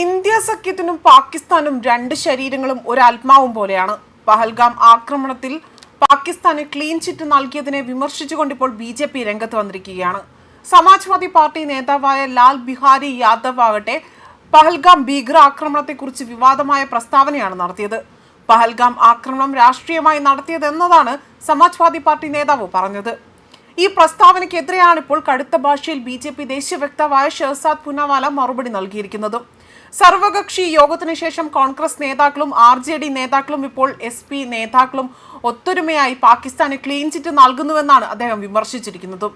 India സഖ്യത്തിനും പാകിസ്ഥാനും രണ്ട് ശരീരങ്ങളും ഒരു ആത്മാവും പോലെയാണ്. പഹൽഗാം ആക്രമണത്തിൽ പാകിസ്ഥാന് ക്ലീൻ ചിറ്റ് നൽകിയതിനെ വിമർശിച്ചുകൊണ്ട് ഇപ്പോൾ ബി ജെ പി രംഗത്ത് വന്നിരിക്കുകയാണ്. സമാജ്വാദി പാർട്ടി നേതാവായ ലാൽ ബിഹാരി യാദവ് ആകട്ടെ പഹൽഗാം ഭീകര ആക്രമണത്തെക്കുറിച്ച് വിവാദമായ പ്രസ്താവനയാണ് നടത്തിയത്. പഹൽഗാം ആക്രമണം രാഷ്ട്രീയമായി നടത്തിയതെന്നതാണ് സമാജ്വാദി പാർട്ടി നേതാവ് പറഞ്ഞത്. ഈ പ്രസ്താവനയ്ക്കെതിരെയാണ് ഇപ്പോൾ കടുത്ത ഭാഷയിൽ ബി ജെ പി ദേശീയ വക്താവായ ഷെഹസാദ് പുനവാല മറുപടി നൽകിയിരിക്കുന്നത്. സർവകക്ഷി യോഗത്തിന് ശേഷം കോൺഗ്രസ് നേതാക്കളും ആർ ജെ ഡി നേതാക്കളും ഇപ്പോൾ എസ് പി നേതാക്കളും ഒത്തൊരുമയായി പാകിസ്ഥാന് ക്ലീൻ ചിറ്റ് നൽകുന്നുവെന്നാണ് അദ്ദേഹം വിമർശിച്ചിരിക്കുന്നത്.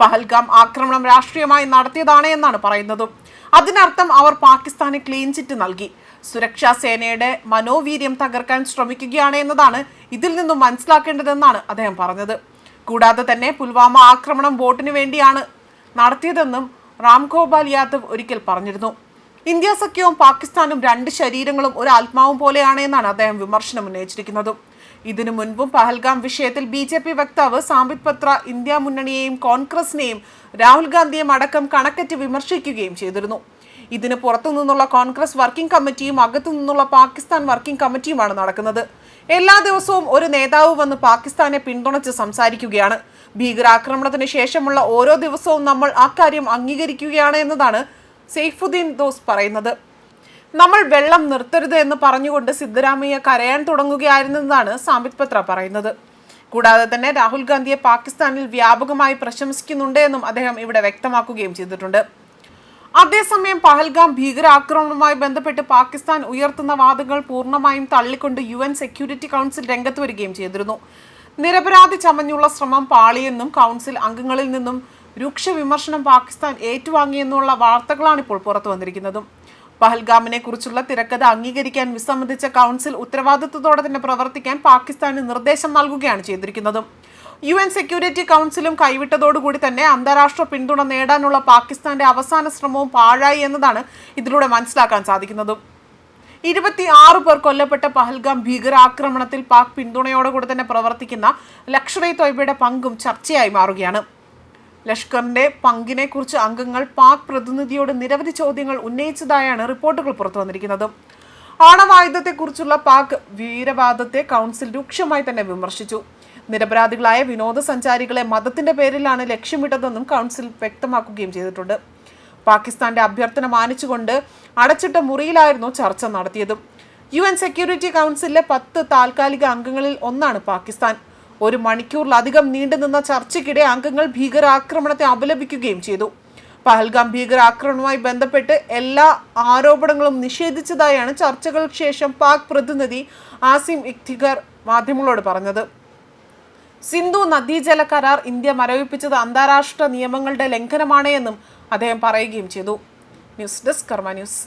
പഹൽഗാം ആക്രമണം രാഷ്ട്രീയമായി നടത്തിയതാണ് എന്നാണ് പറയുന്നത്. അതിനർത്ഥം അവർ പാകിസ്ഥാന് ക്ലീൻ ചിറ്റ് നൽകി. സുരക്ഷാ സേനയുടെ മനോവീര്യം തകർക്കാൻ ശ്രമിക്കുകയാണ് എന്നതാണ് ഇതിൽ നിന്നും മനസ്സിലാക്കേണ്ടതെന്നാണ് അദ്ദേഹം പറഞ്ഞത്. കൂടാതെ തന്നെ പുൽവാമ ആക്രമണം വോട്ടിന് വേണ്ടിയാണ് നടത്തിയതെന്നും റാംഗോപാൽ യാദവ് ഒരിക്കൽ പറഞ്ഞിരുന്നു. ഇന്ത്യ സഖ്യവും പാകിസ്ഥാനും രണ്ട് ശരീരങ്ങളും ഒരു ആത്മാവും പോലെയാണ് എന്നാണ് അദ്ദേഹം വിമർശനം ഉന്നയിച്ചിരിക്കുന്നത്. ഇതിനു മുൻപും പഹൽഗാം വിഷയത്തിൽ ബി ജെ പി വക്താവ് സാംബിത് പത്ര ഇന്ത്യ മുന്നണിയെയും കോൺഗ്രസിനെയും രാഹുൽ ഗാന്ധിയെയും അടക്കം കണക്കറ്റ് വിമർശിക്കുകയും ചെയ്തിരുന്നു. ഇതിന് പുറത്തു നിന്നുള്ള കോൺഗ്രസ് വർക്കിംഗ് കമ്മിറ്റിയും അകത്തു നിന്നുള്ള പാകിസ്ഥാൻ വർക്കിംഗ് കമ്മിറ്റിയുമാണ് നടക്കുന്നത്. എല്ലാ ദിവസവും ഒരു നേതാവ് വന്ന് പാകിസ്ഥാനെ പിന്തുണച്ച് സംസാരിക്കുകയാണ്. ഭീകരാക്രമണത്തിന് ശേഷമുള്ള ഓരോ ദിവസവും നമ്മൾ അക്കാര്യം അംഗീകരിക്കുകയാണ് എന്നതാണ് സെയ്ഫുദ്ദീൻ ദോസ് പറയുന്നത് നമ്മൾ വെള്ളം നിർത്തരുത് എന്ന് പറഞ്ഞുകൊണ്ട് സിദ്ധരാമയ്യ കരയാൻ തുടങ്ങുകയായിരുന്നതാണ് സാമ്പിത് പത്ര പറയുന്നത്. കൂടാതെ തന്നെ രാഹുൽ ഗാന്ധിയെ പാകിസ്ഥാനിൽ വ്യാപകമായി പ്രശംസിക്കുന്നുണ്ട് എന്നും അദ്ദേഹം ഇവിടെ വ്യക്തമാക്കുകയും ചെയ്തിട്ടുണ്ട്. അതേസമയം പഹൽഗാം ഭീകരാക്രമണവുമായി ബന്ധപ്പെട്ട് പാകിസ്ഥാൻ ഉയർത്തുന്ന വാദങ്ങൾ പൂർണമായും തള്ളിക്കൊണ്ട് യു എൻ സെക്യൂരിറ്റി കൗൺസിൽ രംഗത്ത് വരികയും ചെയ്തിരുന്നു. നിരപരാധി ചമഞ്ഞുള്ള ശ്രമം പാളിയെന്നും കൗൺസിൽ അംഗങ്ങളിൽ നിന്നും രൂക്ഷ വിമർശനം പാകിസ്ഥാൻ ഏറ്റുവാങ്ങിയെന്നുള്ള വാർത്തകളാണ് ഇപ്പോൾ പുറത്തു വന്നിരിക്കുന്നതും. പഹൽഗാമിനെ കുറിച്ചുള്ള തിരക്കഥ അംഗീകരിക്കാൻ വിസമ്മതിച്ച കൗൺസിൽ ഉത്തരവാദിത്വത്തോടെ തന്നെ പ്രവർത്തിക്കാൻ പാകിസ്ഥാന് നിർദ്ദേശം നൽകുകയാണ് ചെയ്തിരിക്കുന്നതും. യു എൻ സെക്യൂരിറ്റി കൗൺസിലും കൈവിട്ടതോടുകൂടി തന്നെ അന്താരാഷ്ട്ര പിന്തുണ നേടാനുള്ള പാകിസ്ഥാന്റെ അവസാന ശ്രമവും പാഴായി എന്നതാണ് ഇതിലൂടെ മനസ്സിലാക്കാൻ സാധിക്കുന്നതും. ഇരുപത്തി ആറ് പേർ കൊല്ലപ്പെട്ട പഹൽഗാം ഭീകരാക്രമണത്തിൽ പാക് പിന്തുണയോടുകൂടി തന്നെ പ്രവർത്തിക്കുന്ന ഇ തൊയ്ബയുടെ പങ്കും ചർച്ചയായി മാറുകയാണ്. ലഷ്കറിന്റെ പങ്കിനെ കുറിച്ച് അംഗങ്ങൾ പാക് പ്രതിനിധിയോട് നിരവധി ചോദ്യങ്ങൾ ഉന്നയിച്ചതായാണ് റിപ്പോർട്ടുകൾ പുറത്തു വന്നിരിക്കുന്നത്. ആണവായുധത്തെക്കുറിച്ചുള്ള പാക് വീരവാദത്തെ കൗൺസിൽ രൂക്ഷമായി തന്നെ വിമർശിച്ചു. നിരപരാധികളായ വിനോദസഞ്ചാരികളെ മതത്തിന്റെ പേരിലാണ് ലക്ഷ്യമിട്ടതെന്നും കൗൺസിൽ വ്യക്തമാക്കുകയും ചെയ്തിട്ടുണ്ട്. പാകിസ്ഥാന്റെ അഭ്യർത്ഥന മാനിച്ചുകൊണ്ട് അടച്ചിട്ട മുറിയിലായിരുന്നു ചർച്ച നടത്തിയത്. യു എൻ സെക്യൂരിറ്റി കൗൺസിലിലെ പത്ത് താൽക്കാലിക അംഗങ്ങളിൽ ഒന്നാണ് പാകിസ്ഥാൻ. ഒരു മണിക്കൂറിലധികം നീണ്ടുനിന്ന ചർച്ചയ്ക്കിടെ അംഗങ്ങൾ ഭീകരാക്രമണത്തെ അപലപിക്കുകയും ചെയ്തു. പഹൽഗാം ഭീകരാക്രമണവുമായി ബന്ധപ്പെട്ട് എല്ലാ ആരോപണങ്ങളും നിഷേധിച്ചതായാണ് ചർച്ചകൾക്ക് ശേഷം പാക് പ്രതിനിധി ആസിം ഇഖ്തിഗർ മാധ്യമങ്ങളോട് പറഞ്ഞത്. സിന്ധു നദീജല കരാർ ഇന്ത്യ മരവിപ്പിച്ചത് അന്താരാഷ്ട്ര നിയമങ്ങളുടെ ലംഘനമാണ് എന്നും അദ്ദേഹം പറയുകയും ചെയ്തു. News desk Karma news.